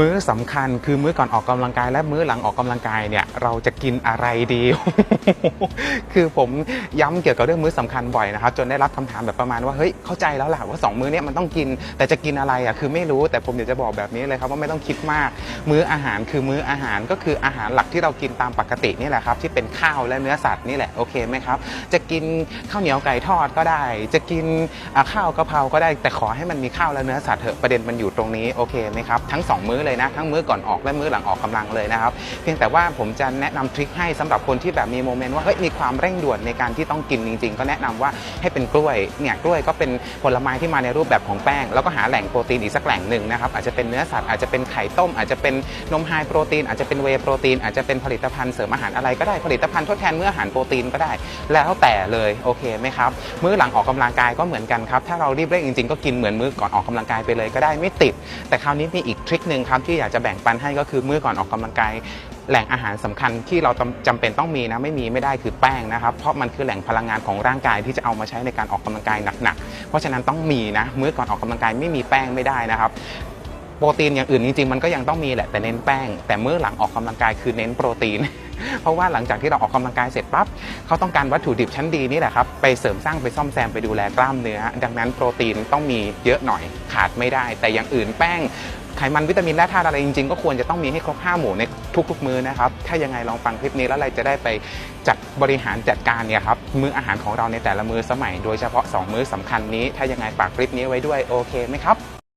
มื้อสำคัญคือมื้อก่อนออกกำลังกาย และมื้อหลังออกกำลังกายเนี่ยเราจะกินอะไรดี คือผมย้ำเกี่ยวกับเรื่องมื้อสำคัญบ่อยนะครับจนได้รับคำถามแบบประมาณว่าเฮ้ยเข้าใจแล้วล่ะว่าสองมื้อเนี้มันต้องกิน แต่จะกินอะไรอะคือไม่รู้แต่ผมอยากจะบอกแบบนี้เลยครับว่าไม่ต้องคิดมาก มื้ออาหารคือมื้ออาหารก็คืออาหารหลักที่เรากินตามปกตินี่แหละครับที่เป็นข้าวและเนื้อสัตว์นี่แหละโอเคไหมครับจะกินข้าวเหนียวไก่ทอดก็ได้ จะกินข้าวกะเพราก็ได้ แต่ขอให้มันมีข้าวและเนื้อสัตว์เถอะประเด็นมันอยู่ตรงนี้โอเคไหมครับทั้งสองมื้อเลยนะทั้งมื้อก่อนออกและมื้อหลังออกกำลังเลยนะครับ เพียงแต่ว่าผมจะแนะนำทริคให้สำหรับคนที่แบบมีโมเมนต์ว่าเฮ้ยมีความเร่งด่วนในการที่ต้องกินจริง ๆ ก็แนะนำว่าให้เป็นกล้วยเนี่ยกล้วยก็เป็นผลไม้ที่มาในรูปแบบของแป้ง แล้วก็หาแหล่งโปรตีนอีกสักแหล่งหนึ่งนะครับอาจจะเป็นเนื้อสัตว์อาจจะเป็นไข่ต้ม อาจจะเป็นนมไฮโปรตีนอาจจะเป็นเวย์โปรตีนอาจจะเป็นผลิตภัณฑ์เสริมอาหารอะไรก็ได้ผลิตภัณฑ์ทดแทนมื้ออาหารโปรตีนก็ได้ แล้วแต่เลยโอเคไหมครับมื้อหลังออกกำลังกายก็เหมือนกันครับถ้าเรารีบเร่งจริงๆก็กินเหมือนมื้อก่อนออกกำลังกายไปเลยก็ได้ไม่ติด แต่คราวนี้มีอีกทริคหนึ่งครับที่อยากจะแบ่งปันให้ก็คือมื้อก่อนออกกำลังกายแหล่งอาหารสำคัญที่เราจำจำเป็นต้องมีนะไม่มีไม่ได้คือแป้งนะครับ เพราะมันคือแหล่งพลังงานของร่างกายที่จะเอามาใช้ในการออกกำลังกายหนักๆ เพราะฉะนั้นต้องมีนะมื้อก่อนออกกำลังกายไม่มีแป้งไม่ได้นะครับโปรตีนอย่างอื่นจริงๆมันก็ยังต้องมีแหละแต่เน้นแป้ง แต่เมื้อหลังออกกำลังกายคือเน้นโปรตีน เพราะว่าหลังจากที่เราออกกำลังกายเสร็จปั๊บเขาต้องการวัตถุดิบชั้นดีนี่แหละครับไปเสริมสร้างไปซ่อมแซมไปดูแลกล้ามเนื้อ ดังนั้นโปรตีนต้องมีเยอะหน่อยขาดไม่ได้ แต่อย่างอื่นแป้ง ไขมันวิตามินแร่ธาตุอะไรจริงๆ ก็ควรจะต้องมีให้ครบ 5 หมู่ในทุกๆ มื้อนะครับ ถ้ายังไงลองฟังคลิปนี้แล้วเราจะได้ไปจัดบริหารจัดการเนี่ยครับมื้ออาหารของเราในแต่ละมื้อสมัย โดยเฉพาะ 2 มื้อสำคัญนี้ ถ้ายังไงฝากคลิปนี้ไว้ด้วยโอเคไหมครับ